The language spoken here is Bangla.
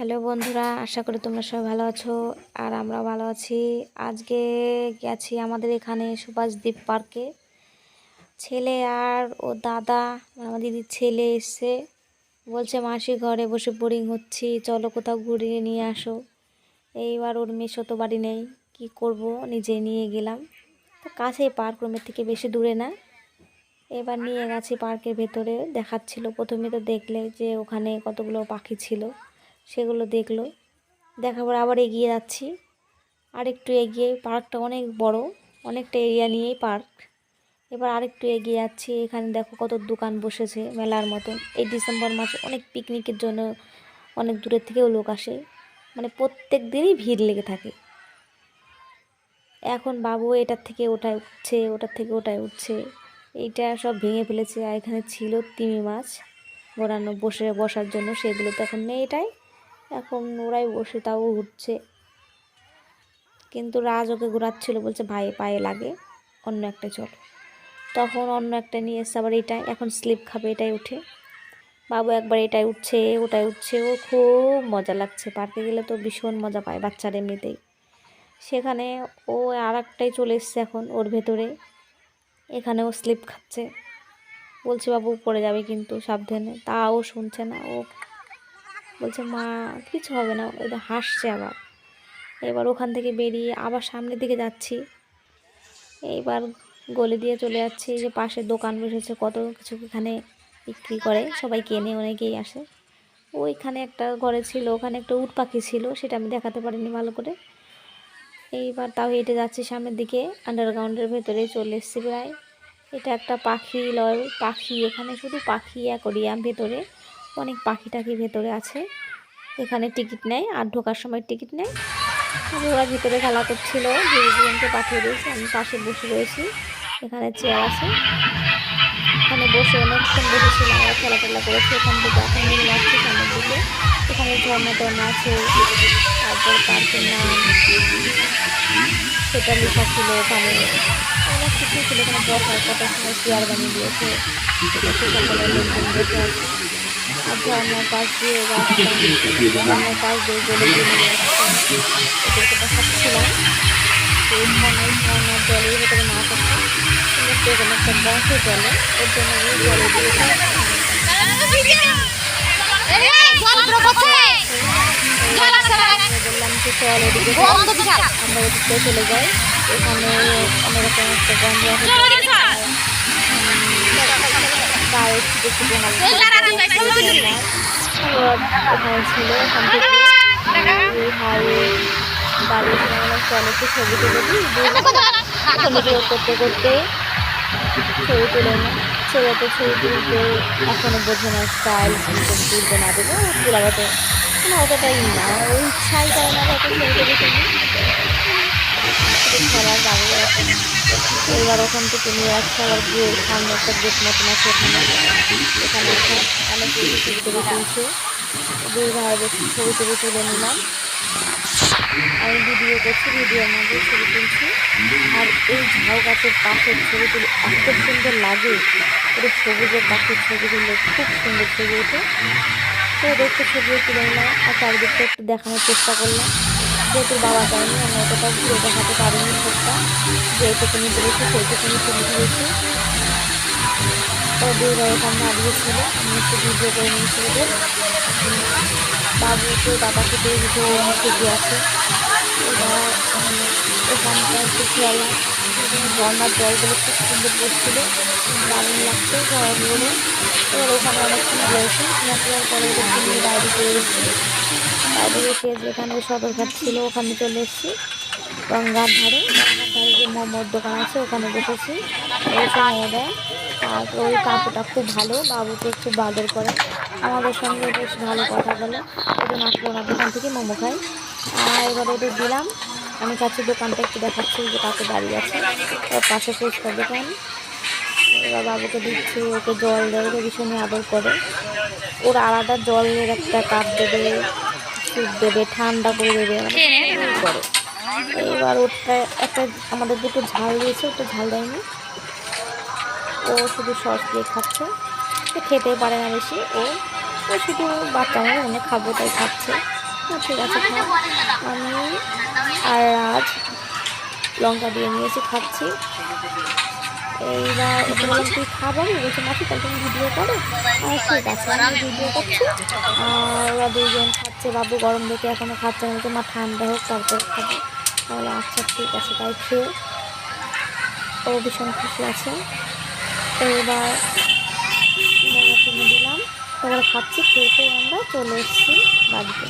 হ্যালো বন্ধুরা, আশা করি তোমরা সবাই ভালো আছো আর আমরা ভালো আছি। আজকে গেছি আমাদের এখানে সুভাষদ্বীপ পার্কে ছেলে আর ও দাদা, আমার দিদির ছেলে এসছে। বলছে, মাসি ঘরে বসে বোরিং হচ্ছি, চলো কোথাও ঘুরিয়ে নিয়ে আসো। এইবার ওর মেশো তো বাড়ি নেই, কি করব? নিজে নিয়ে গেলাম। তো কাছেই পার্ক রুমের থেকে বেশি দূরে না। এবার নিয়ে গেছি পার্কের ভেতরে, দেখাচ্ছিল। প্রথমে তো দেখলে যে ওখানে কতগুলো পাখি ছিল। সেগুলো দেখল। দেখার পর আবার এগিয়ে যাচ্ছি। আর একটু এগিয়ে, পার্কটা অনেক বড়, অনেকটা এরিয়া নিয়েই পার্ক। এবার আরেকটু এগিয়ে যাচ্ছি। এখানে দেখো কত দোকান বসেছে মেলার মতন। এই ডিসেম্বর মাসে অনেক পিকনিকের জন্য অনেক দূরের থেকেও লোক আসে। মানে প্রত্যেক দিনই ভিড় লেগে থাকে। এখন বাবু এটার থেকে ওটায় উঠছে, ওটার থেকে ওটায় উঠছে। এইটা সব ভেঙে ফেলেছে। আর এখানে ছিল তিমি মাছ। ঘোরানো বসে, বসার জন্য সেগুলো তো এখন নেই এটাই এখন ওরাই বসে, তাও উঠছে। কিন্তু রাজ ওকে ঘোরাচ্ছিল, বলছে, ভাই, পায়ে লাগে, অন্য একটা চল। তখন অন্য একটা নিয়ে এসছে, আবার এটাই এখন স্লিপ খাবে, এটাই উঠে বাবু একবার এটাই উঠছে, ওটাই উঠছে, ও খুব মজা লাগছে, পার্কে গেলে তো ভীষণ মজা পায় বাচ্চার এমনিতেই। সেখানে ও আর একটাই চলে এসছে এখন ওর ভেতরে, এখানে ও স্লিপ খাচ্ছে। বলছে, বাবু, পড়ে যাবে কিন্তু, সাবধানে। তাও শুনছে না, ও বলছে, মা, কিছু হবে না। ওটা হাসছে আবার। এবার ওখান থেকে বেরিয়ে আবার সামনের দিকে যাচ্ছি। এইবার গলি দিয়ে চলে যাচ্ছি। যে পাশে দোকান বসেছে, কত কিছু এখানে বিক্রি করে, সবাই কেনে, অনেকেই আসে। ওইখানে একটা ঘরে ছিল, ওখানে একটা উট পাখি ছিল, সেটা আমি দেখাতে পারিনি ভালো করে। এইবার তাও হেঁটে যাচ্ছি সামনের দিকে আন্ডারগ্রাউন্ডের ভেতরে চলে এসেছি প্রায়। এটা একটা পাখি লয়, পাখি, এখানে শুধু পাখি অ্যাকোরিয়াম ভেতরে। অনেক পাখি টাখি ভেতরে আছে। এখানে টিকিট নেয় আর ঢোকার সময় টিকিট নেয়। ওরা ভিতরে খেলা করছিল, দুজনকে পাঠিয়ে দিয়েছি। আমি পাশে বসে রয়েছি। এখানে চেয়ার আছে। এখানে বসে অনেকক্ষণ বসেছিলাম ওরা খেলা টেলা করেছে। এখান থেকে এখন নিয়ে যাচ্ছি সামনের দিকে। এখানে ঝর্ণা টর্ণা আছে। তারপর পার্কের নাম। সেটা লেখা ছিল ওখানে। অনেক কিছু ছিল। এখানে বসার কটার সময় চেয়ার বানিয়ে দিয়েছে। সেটা লোকজন আছে। আর ঝর্ণার পাশ দিয়ে ঝর্ণার পাশ দিয়ে গলে ওদেরকে দেখাচ্ছিলাম। কিন্তু এখানে একটা জলে ওর জন্য আমরা ওদিকে চলে যাই। এখানে অন্যরকম একটা গন্ধ আছে একটু ছবি করতে করতে ছবি তুলে ছবি বোঝে না স্টাইল তুলতে না দেবো তুলাবাতে অতটাই ওই ইচ্ছাই করে না ছবি তুলে খেলার এখন এবার ওখান থেকে নিয়ে যাচ্ছে আবার গিয়ে সামনে একটা গেট মতন আছে ওখানে এখানে অনেক ছবি তুলে তুলছে। দুই ভাই ছবি তুলে তুলে নিলাম। আমি ভিডিও করছি ভিডিওর মধ্যে ছবি তুলছি। আর এই ঝাউ গাছের পাশের ছবি তুলে এত সুন্দর লাগে। পুরো সবুজের পাশের ছবিগুলো খুব সুন্দর ছবি ওঠে। তো দেখতে ছবিও তুলে নিলাম। আর চারিদিকটা একটু দেখানোর চেষ্টা করলাম। যেহেতু বাবা যায়নি আমি অতটা ঘুরে দেখাতে পারিনি সবটা যেটুকুনি তুলেছি সেইটুকুনি ছবি তুলেছি। তো দুই ভাই ওখানে দাঁড়িয়েছিল আমি একটু ভিডিও করে নিয়েছি ওদের। বাবুকে বাবাকে দিয়ে দিতে আছে এবার ওখানটা একটু খেয়ালাম ঝর্নার জলগুলো খুব সুন্দর পড়ছিল, দারুণ লাগছে ঝড়গুলো এবার ওখানে অনেকক্ষণ রয়েছে পরে নিয়ে বাইরে চলে এসেছি। বাইরে এসে যেখানে সদরঘাট ছিল, ওখানে চলে এসেছি। গঙ্গার ধারে গঙ্গার ধারে যে মোমোর দোকান আছে, ওখানে বসেছি। এসে মোমো দেয়। আর ওই কাকুটা খুব ভালো, বাবুকে খুব আদর করে। আমাদের সঙ্গে বেশ ভালো কথা বলে। ওদের আসলো ওনার দোকান থেকে মোমো খাই। আর এবার ওদের দিলাম। আমি কাছে দোকানটা একটু দেখাচ্ছি, যে কাকু দাঁড়িয়ে আছে। ওর পাশে ফুচকার দোকান। এবার বাবুকে দিচ্ছি, ওকে জল দেয়। ওকে ভীষণই আদর করে। ওর আলাদা জলের একটা কাপ দেবে। স্যুপ দেবে ঠান্ডা করে দেবে মানে করে। এবার ওটা একটা আমাদের দুটো ঝাল দিয়েছে ওটা ঝাল দেয়নি। ও শুধু সস দিয়ে খাচ্ছে। ও খেতে পারে না বেশি। ও ও শুধু বাচ্চা মেয়ে মনে খাব তাই খাচ্ছে। হ্যাঁ, ঠিক আছে আমি আর রাজ লঙ্কা দিয়ে নিয়েছি খাচ্ছি। এইবার ওকে তুই খাবার বলছে মাছি তাহলে ভিডিও করো? আর ঠিক আছে, আমি ভিডিও করছি। ওরা দুজন খাচ্ছে, বাবু, গরম দেখে এখনও খাচ্ছে না। মা, ঠান্ডা হোক, তারপর খাব। তাহলে আচ্ছা ঠিক আছে, তাই খেয়ে ও ভীষণ খুশি আছে। তো এবার কিনে দিলাম তারপরে খাচ্ছি, খেয়ে আমরা চলে এসেছি বাড়িতে।